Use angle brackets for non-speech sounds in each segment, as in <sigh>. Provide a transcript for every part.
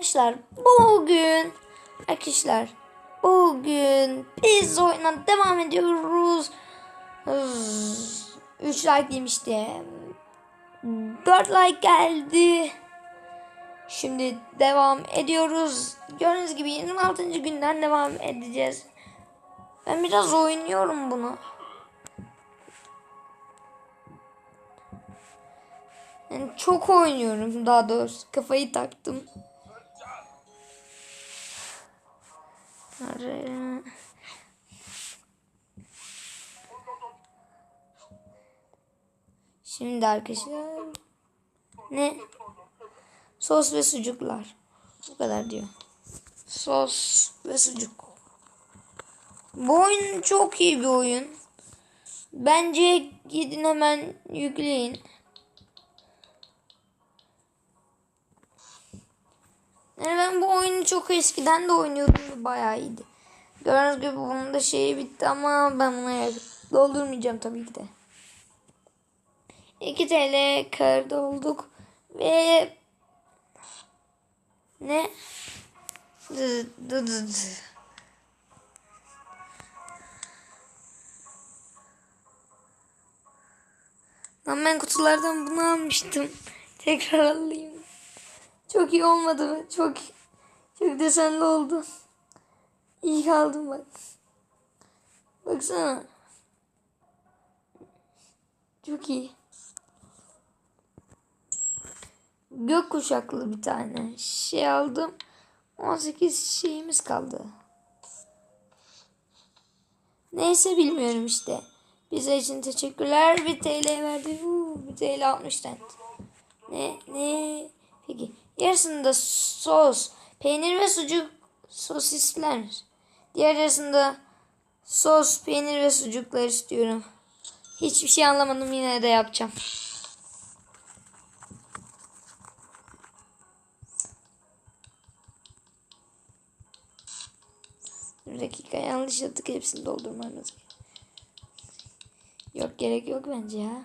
Arkadaşlar bugün arkadaşlar bugün biz oyuna devam ediyoruz. 3 like demişti. 4 like geldi. Şimdi devam ediyoruz. Gördüğünüz gibi 26. günden devam edeceğiz. Ben biraz oynuyorum bunu. Yani çok oynuyorum daha doğrusu. Kafayı taktım. Araya. Şimdi arkadaşlar ne? Sos ve sucuklar. Bu kadar diyor. Sos ve sucuk. Bu oyun çok iyi bir oyun. Bence gidin hemen yükleyin. Yani ben bu oyunu çok eskiden de oynuyordum ve bayağı iyiydi. Gördüğünüz gibi bunun da şeyi bitti ama ben buna doldurmayacağım tabii ki de. 2 TL kar olduk ve ne? Dı. Lan ben kutulardan bunu almıştım. <laughs> Tekrar alayım. Çok iyi olmadı mı? Çok çok desenli oldu. İyi kaldım bak. Baksana. Çok iyi. Gök kuşaklı bir tane şey aldım. 18 şeyimiz kaldı. Neyse bilmiyorum işte. Bize için teşekkürler. Bir TL verdi. Uuu, bir TL 60 cent. Ne? Ne? Peki. Yarısında sos, peynir ve sucuk sosisler. Diğer yarısında sos, peynir ve sucuklar istiyorum. Hiçbir şey anlamadım yine de yapacağım. Bir dakika yanlış yaptık hepsini doldurmamız. Yok gerek yok bence ya.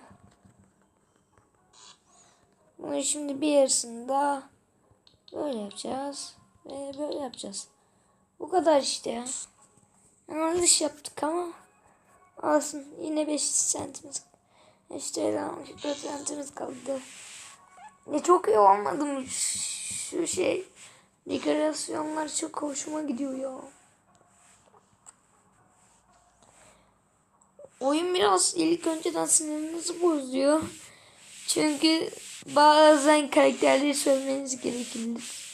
Bunu şimdi bir yarısında böyle yapacağız ve böyle yapacağız. Bu kadar işte ya. Yanlış yaptık ama olsun. Yine 5 centimiz 5 TL almış. 4 centimiz kaldı. Ne çok iyi olmadı mı şu şey? Dekorasyonlar çok hoşuma gidiyor ya. Oyun biraz ilk önceden sinirinizi bozuyor. Çünkü bazen karakterleri söylemeniz gerekilir.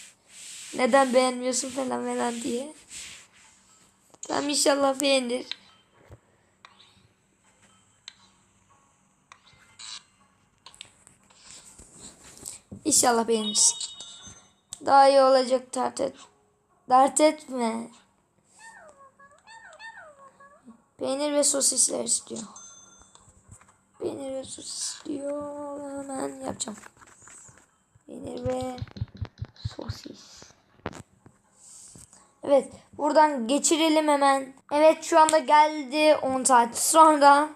Neden beğenmiyorsun falan falan diye. Tamam inşallah beğenir. İnşallah beğenirsin. Daha iyi olacak dert et. Dert etme. Peynir ve sosisler istiyor. Peynir ve sosis diyor. Hemen yapacağım. Peynir ve sosis. Evet. Buradan geçirelim hemen. Evet şu anda geldi 10 saat sonra.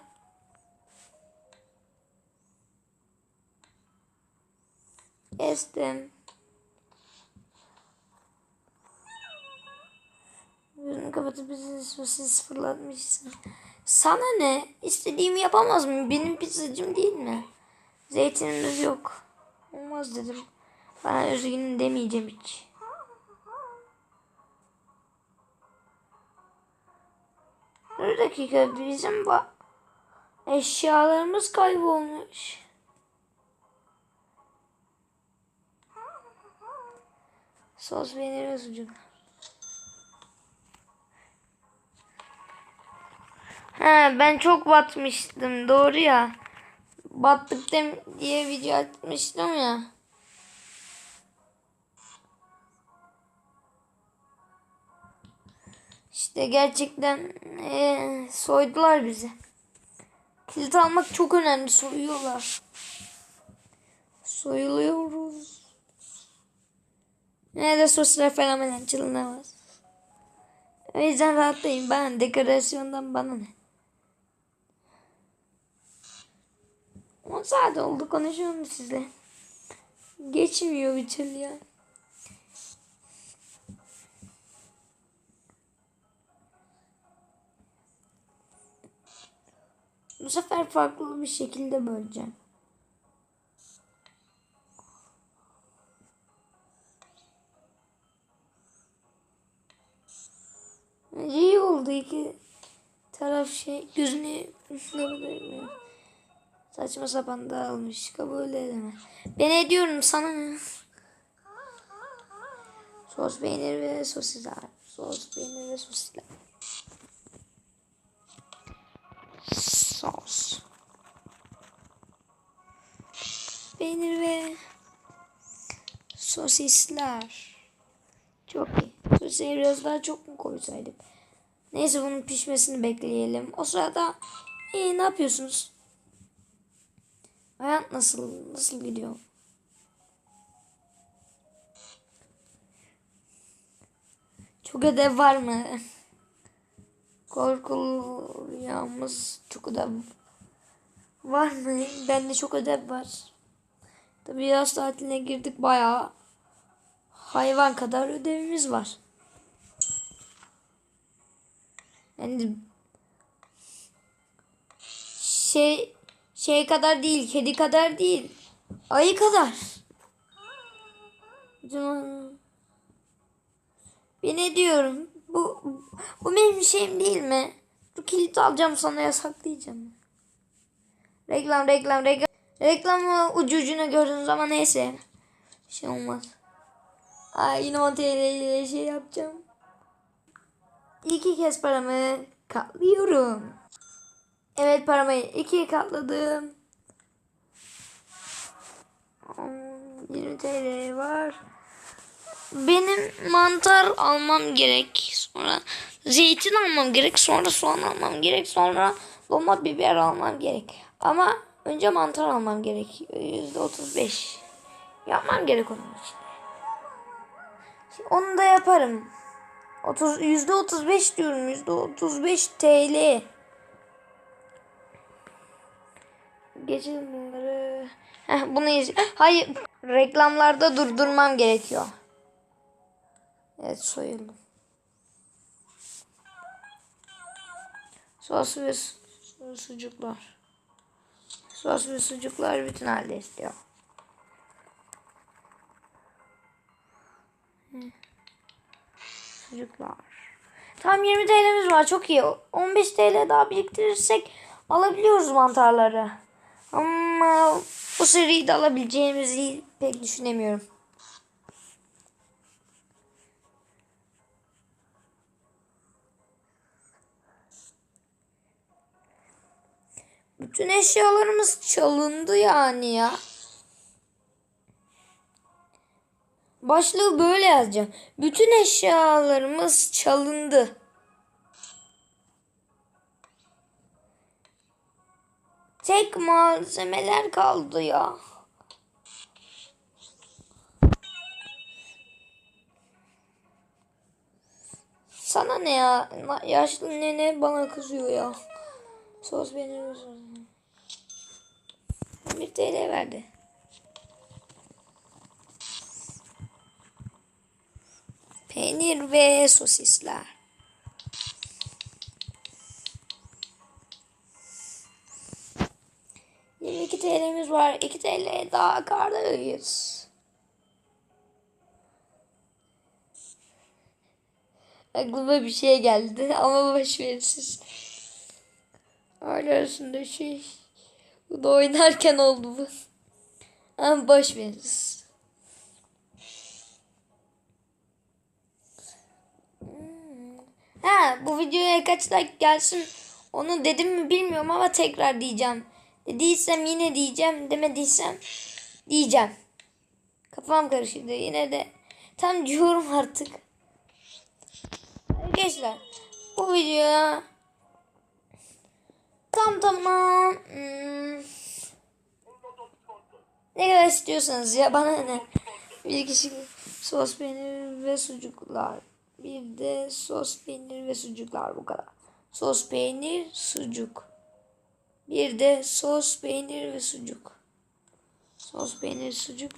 Kestim. Gözünü kapatıp bizi sosis fırlatmışsın. Sana ne? İstediğimi yapamaz mı? Benim pizzacım değil mi? Zeytinimiz yok. Olmaz dedim. Bana üzgünüm demeyeceğim hiç. Bir dakika bizim eşyalarımız kaybolmuş. Sos peynir ve sucuk. He ben çok batmıştım doğru ya. Battık dem diye video atmıştım ya. İşte gerçekten ee, soydular bizi. Kilit almak çok önemli. Soyuyorlar. Soyuluyoruz. Ne de soslar falan falan çalınamaz. O yüzden rahatlayın. Ben dekorasyondan bana ne? 10 saat oldu konuşuyorum sizle. Geçmiyor bir türlü ya. Bu sefer farklı bir şekilde böleceğim. İyi oldu iki taraf şey gözünü üfleyebilir Saçma sapan dağılmış. Kabul edemem. Ben ediyorum sana ne? Sos peynir ve sosisler. Sos peynir ve sosisler. Peynir ve sosisler. Çok iyi. Sosisleri biraz daha çok mu koysaydık? Neyse bunun pişmesini bekleyelim. O sırada iyi ne yapıyorsunuz? Hayat nasıl nasıl gidiyor? Çok ödev var mı? <laughs> Korkulu rüyamız çok ödev var mı? Bende çok ödev var. Tabii yaz tatiline girdik bayağı hayvan kadar ödevimiz var. Yani şey şey kadar değil, kedi kadar değil. Ayı kadar. Ben ne diyorum? Bu bu benim şeyim değil mi? Bu kilit alacağım sana yasaklayacağım. Reklam reklam reklam. Reklamı ucu ucuna gördüğün zaman neyse. Bir şey olmaz. Ay yine 10 TL ile şey yapacağım. İki kez paramı katlıyorum. Evet paramı ikiye katladım. 20 TL var. Benim mantar almam gerek. Sonra zeytin almam gerek. Sonra soğan almam gerek. Sonra domates biber almam gerek. Ama önce mantar almam gerek. %35. Yapmam gerek onun için. Onu da yaparım. 30 %35 diyorum. %35 TL. Geçelim bunları. Heh, bunu iz Hayır. Reklamlarda durdurmam gerekiyor. Evet soyuldu. Sos ve su sucuklar. Sos ve sucuklar bütün halde istiyor. Sucuklar. Tam 20 TL'miz var çok iyi. 15 TL daha biriktirirsek alabiliyoruz mantarları. Ama bu seriyi de alabileceğimizi pek düşünemiyorum. Bütün eşyalarımız çalındı yani ya. Başlığı böyle yazacağım. Bütün eşyalarımız çalındı. Tek malzemeler kaldı ya. Sana ne ya? Yaşlı nene bana kızıyor ya. Sos benim olsun. 31 TL verdi. Peynir ve sosisler. iki TL'miz var. 2 TL daha kardayız. Aklıma bir şey geldi <laughs> ama boşverin siz. Öyle arasında şey. Bu da oynarken oldu bu. Ama boş. Hmm. Ha bu videoya kaç like gelsin onu dedim mi bilmiyorum ama tekrar diyeceğim. Dediysem yine diyeceğim demediysem diyeceğim. Kafam karıştı yine de tam diyorum artık. Arkadaşlar bu videoya tam tamam. Hmm, ne kadar istiyorsanız ya bana ne? Bir kişi sos peynir ve sucuklar. Bir de sos peynir ve sucuklar bu kadar. Sos peynir sucuk. Bir de sos peynir ve sucuk. Sos peynir sucuk.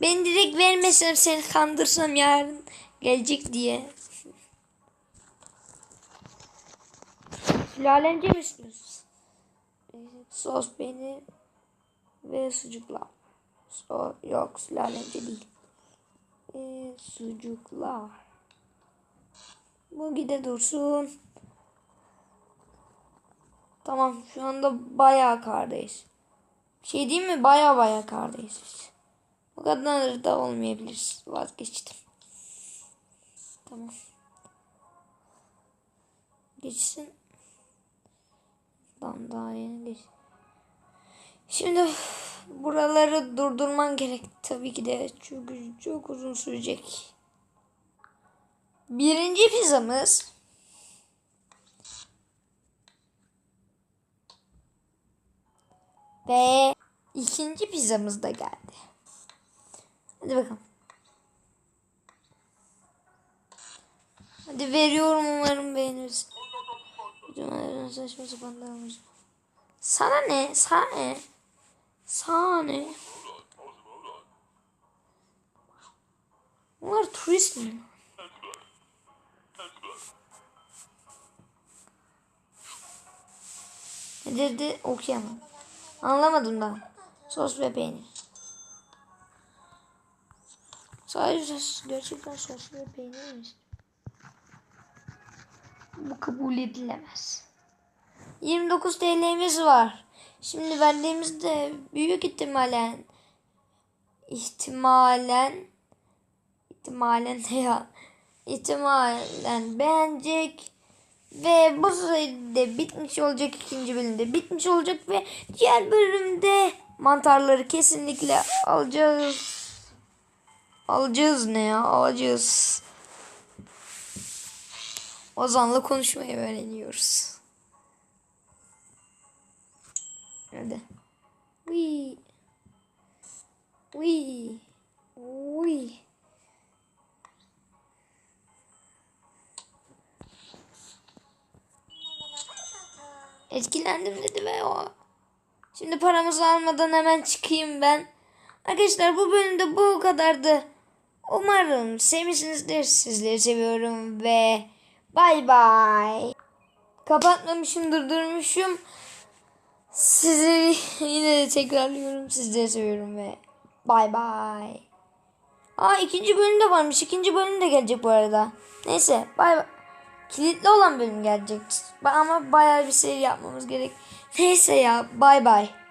Ben direkt vermesem seni kandırsam yarın gelecek diye Sülalemce mi istiyorsun? sos peynir ve sucuklar. So, yok sülalence değil. Ee, sucuklar. Bu gide dursun. Tamam şu anda bayağı kardayız. Şey değil mi? Bayağı bayağı kardayız biz. Bu kadar da olmayabiliriz. Vazgeçtim. Tamam. Geçsin. Tamam daha yeni geç. Şimdi buraları durdurman gerek tabii ki de çünkü çok uzun sürecek. Birinci pizzamız ve ikinci pizzamız da geldi. Hadi bakalım. Hadi veriyorum umarım beğenirsin. Videolardan saçma sapan davranış. Sana ne? Sana ne? Sana ne? Bunlar turist mi? Ne dedi okuyamam. Anlamadım da. Sos ve peynir. Sadece gerçekten sos ve peynir mi? Bu kabul edilemez. 29 TL'miz var. Şimdi verdiğimizde büyük ihtimalen ihtimalen ihtimalen ne ya? İhtimalen beğenecek ve bu sayede bitmiş olacak ikinci bölümde bitmiş olacak ve diğer bölümde mantarları kesinlikle alacağız. Alacağız ne ya? Alacağız. Ozan'la konuşmayı öğreniyoruz. Hadi. Uy. Uy. Uy. Etkilendim dedi ve o. Şimdi paramızı almadan hemen çıkayım ben. Arkadaşlar bu bölümde bu kadardı. Umarım sevmişsinizdir. Sizleri seviyorum ve bay bay. Kapatmamışım durdurmuşum. Sizi yine de tekrarlıyorum. Sizleri seviyorum ve bay bay. Aa ikinci bölüm de varmış. İkinci bölüm de gelecek bu arada. Neyse bay bay. Kilitli olan bölüm gelecek. Ama bayağı bir seri yapmamız gerek. Neyse ya bay bay.